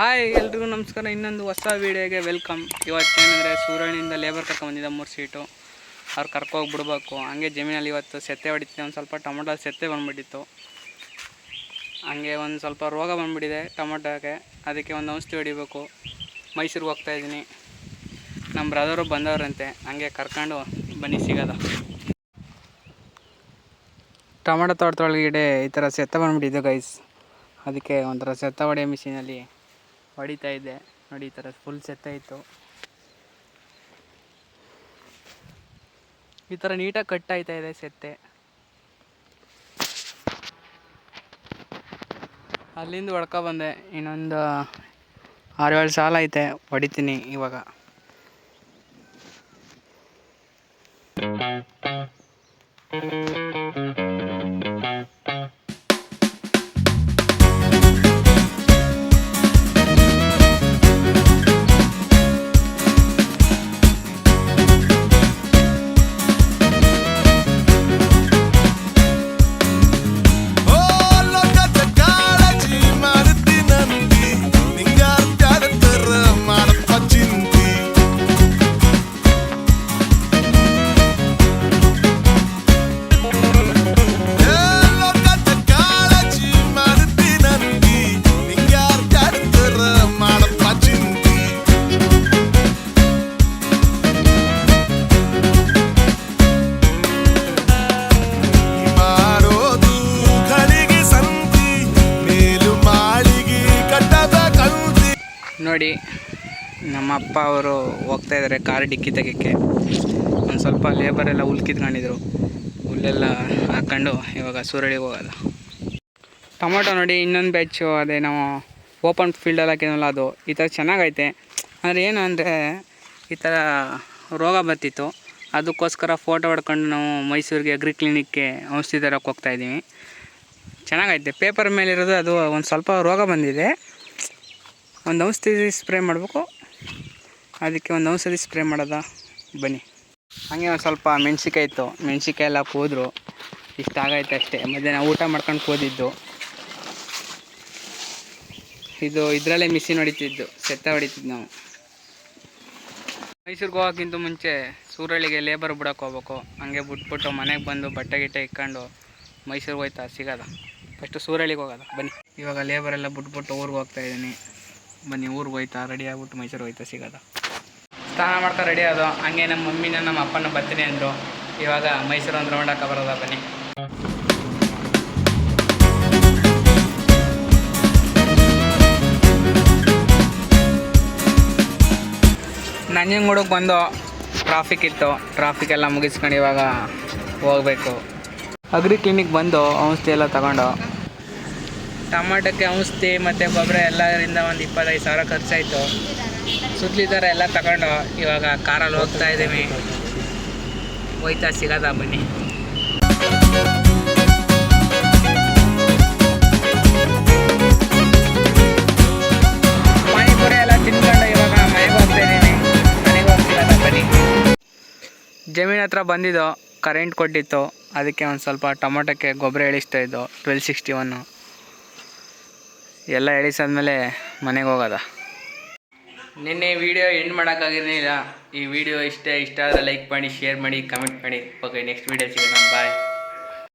Hi, ಎಲ್ರಿಗೂ ನಮಸ್ಕಾರ. ಇನ್ನೊಂದು ಹೊಸ ವೀಡಿಯೋಗೆ ವೆಲ್ಕಮ್. ಇವತ್ತೇನೆಂದರೆ ಸೂರ್ಯನಿಂದ ಲೇಬರ್ ಕರ್ಕೊಂಬಂದಿದ್ದ ಮೂರು ಸೀಟು. ಅವ್ರು ಕರ್ಕೋಗಿ ಬಿಡ್ಬೇಕು ಹಂಗೆ ಜಮೀನಲ್ಲಿ ಇವತ್ತು ಸೆತ್ತೆ ಹೊಡಿತಿದ್ದೆ. ಒಂದು ಸ್ವಲ್ಪ ಟೊಮೊಟೊ ಸೆತ್ತೆ ಬಂದುಬಿಟ್ಟಿತ್ತು. ಹಂಗೆ ಒಂದು ಸ್ವಲ್ಪ ರೋಗ ಬಂದುಬಿಟ್ಟಿದೆ ಟೊಮೊಟೊಗೆ. ಅದಕ್ಕೆ ಒಂದು ಔಷಧಿ ಹೊಡಿಬೇಕು. ಮೈಸೂರಿಗೆ ಹೋಗ್ತಾಯಿದ್ದೀನಿ ನಮ್ಮ ಬ್ರದರು ಬಂದವರಂತೆ. ಹಂಗೆ ಕರ್ಕೊಂಡು ಬನ್ನಿ ಸಿಗೋದ. ಟೊಮೊಟೊ ತೋಟದೊಳಗಡೆ ಈ ಥರ ಸೆತ್ತ ಬಂದುಬಿಟ್ಟಿದ್ದು ಗೈಸ್ ಅದಕ್ಕೆ ಒಂಥರ ಸೆತ್ತ ಹೊಡೆಯೋ ಮಿಷಿನಲ್ಲಿ ಹೊಡಿತಾ ಇದ್ದೆ. ನೋಡಿ, ಈ ಥರ ಫುಲ್ ಇತ್ತು ಈ ಥರ ನೀಟಾಗಿ ಕಟ್ ಆಯ್ತಾ ಇದೆ ಸೆತ್ತೆ ಅಲ್ಲಿಂದ ಹೊಡ್ಕೊ ಬಂದೆ. ಇನ್ನೊಂದು ಆರು ಏಳು ಸಾಲ ಐತೆ, ಹೊಡಿತೀನಿ ಇವಾಗ. ನೋಡಿ ನಮ್ಮ ಅಪ್ಪ ಅವರು ಹೋಗ್ತಾ ಇದ್ದಾರೆ ಕಾರ್ ಡಿಕ್ಕಿ ತೆಗಿಕ್ಕೆ ಒಂದು ಸ್ವಲ್ಪ ಲೇಬರ್ ಎಲ್ಲ ಹುಲ್ ಕಿತ್ಕೊಂಡಿದ್ರು ಹುಲ್ಲೆಲ್ಲ ಹಾಕ್ಕೊಂಡು ಇವಾಗ ಸೂರಳಿಗೆ ಹೋಗೋದು. ಟೊಮೊಟೊ ನೋಡಿ, ಇನ್ನೊಂದು ಬ್ಯಾಚು ಅದೇ ನಾವು ಓಪನ್ ಫೀಲ್ಡಲ್ಲಿ ಹಾಕಿದ್ವಲ್ಲ ಅದು. ಈ ಥರ ಚೆನ್ನಾಗೈತೆ. ಆದರೆ ಏನು ಅಂದರೆ, ಈ ಥರ ರೋಗ ಬರ್ತಿತ್ತು. ಅದಕ್ಕೋಸ್ಕರ ಫೋಟೋ ಹೊಡ್ಕೊಂಡು ನಾವು ಮೈಸೂರಿಗೆ ಅಗ್ರಿ ಕ್ಲಿನಿಕ್ಗೆ ಔಷಧಿ ತರಕ್ಕೆ ಹೋಗ್ತಾಯಿದ್ದೀವಿ ಚೆನ್ನಾಗೈತೆ. ಪೇಪರ್ ಮೇಲಿರೋದು ಅದು ಒಂದು ಸ್ವಲ್ಪ ರೋಗ ಬಂದಿದೆ. ಒಂದು ಔಷಧಿ ಸ್ಪ್ರೇ ಮಾಡಬೇಕು. ಅದಕ್ಕೆ ಒಂದು ಔಷಧಿ ಸ್ಪ್ರೇ ಮಾಡೋದ. ಬನ್ನಿ. ಹಾಗೆ ಒಂದು ಸ್ವಲ್ಪ ಮೆಣ್ಸಿಕಾಯಿ ಇತ್ತು. ಮೆಣ್ಸಿಕಾಯಿ ಎಲ್ಲ ಕೂದ್ರು. ಇಷ್ಟ ಆಗೈತೆ ಅಷ್ಟೇ. ಮಧ್ಯಾಹ್ನ ಊಟ ಮಾಡ್ಕೊಂಡು ಕೂದಿದ್ದು. ಇದು ಇದರಲ್ಲೇ ಮಿಷಿನ್ ಹೊಡಿತಿದ್ದು. ಸೆತ್ತ ಹೊಡಿತಿದ್ದು ನಾವು. ಮೈಸೂರಿಗೆ ಹೋಗೋಕ್ಕಿಂತ ಮುಂಚೆ ಸೂರಳಿಗೆ ಲೇಬರ್ ಬಿಡೋಕೆ ಹೋಗ್ಬೇಕು. ಹಂಗೆ ಬಿಟ್ಬಿಟ್ಟು ಮನೆಗೆ ಬಂದು ಬಟ್ಟೆ ಗಿಟ್ಟೆ ಇಕ್ಕೊಂಡು ಮೈಸೂರಿಗೆ ಹೋಯ್ತಾ ಸಿಗೋದ. ಫಸ್ಟು ಸೂರಳಿಗೆ ಹೋಗೋದ. ಬನ್ನಿ. ಇವಾಗ ಲೇಬರ್ ಎಲ್ಲ ಬಿಟ್ಬಿಟ್ಟು ಊರಿಗೆ ಹೋಗ್ತಾ ಇದ್ದೀನಿ. ಬನ್ನಿ, ಊರಿಗೆ ಹೋಯ್ತಾ ರೆಡಿ ಆಗ್ಬಿಟ್ಟು ಮೈಸೂರು ಹೋಯ್ತಾ, ಸಿಗೋದ. ಸ್ನಾನ ಮಾಡ್ತಾ ರೆಡಿ ಆದೋ, ಹಂಗೆ ನಮ್ಮ ಮಮ್ಮಿನ ನಮ್ಮ ಅಪ್ಪನ ಬರ್ತೀನಿ ಅಂದರು. ಇವಾಗ ಮೈಸೂರು ಒಂದು ರೌಂಡ್ ಬರೋದ, ಬನ್ನಿ. ನಂಜನಗೂಡಕ್ಕೆ ಬಂದು ಟ್ರಾಫಿಕ್ ಇತ್ತು. ಟ್ರಾಫಿಕ್ ಎಲ್ಲ ಮುಗಿಸ್ಕೊಂಡು ಇವಾಗ ಹೋಗಬೇಕು. ಅಗ್ರಿ ಕ್ಲಿನಿಕ್ ಬಂದು ಔಷಧಿ ಎಲ್ಲ ತಗೊಂಡು ಟಮಾಟಕ್ಕೆ ಔಷಧಿ ಮತ್ತು ಗೊಬ್ಬರ ಎಲ್ಲರಿಂದ ಒಂದು ಇಪ್ಪತ್ತೈದು ಸಾವಿರ ಖರ್ಚಾಯಿತು. ಸುತ್ತಲಿದ್ದಾರೆ ಎಲ್ಲ ತಗೊಂಡು ಇವಾಗ ಕಾರಲ್ಲಿ ಹೋಗ್ತಾ ಇದ್ದೀವಿ. ಹೋಯ್ತಾ ಸಿಗೋದಾ ಬನ್ನಿ. ಪಾನಿಪುರಿ ಎಲ್ಲ ಇವಾಗ ಮನೆಗೆ ಮನೆಗೆ ಬನ್ನಿ. ಜಮೀನ್ ಹತ್ರ ಬಂದಿದ್ದು ಕರೆಂಟ್ ಕೊಟ್ಟಿತ್ತು. ಅದಕ್ಕೆ ಒಂದು ಸ್ವಲ್ಪ ಟೊಮೊಟೊಕ್ಕೆ ಗೊಬ್ಬರ ಇಳಿಸ್ತಾ ಇದ್ದು ಟ್ವೆಲ್ ಸಿಕ್ಸ್ಟಿ ಒನ್ನು ಎಲ್ಲ ಎಳಿಸಾದ್ಮೇಲೆ ಮನೆಗೆ ಹೋಗೋದ. ನಿನ್ನೆ ವಿಡಿಯೋ ಎಂಡ್ ಮಾಡೋಕ್ಕಾಗಿರಲಿಲ್ಲ. ಈ ವಿಡಿಯೋ ಇಷ್ಟ ಇಷ್ಟ ಆದರೆ ಲೈಕ್ ಮಾಡಿ ಶೇರ್ ಮಾಡಿ ಕಮೆಂಟ್ ಮಾಡಿ. ಓಕೆ ನೆಕ್ಸ್ಟ್ ವೀಡಿಯೋ ಸಿಗೋಣ. ಬಾಯ್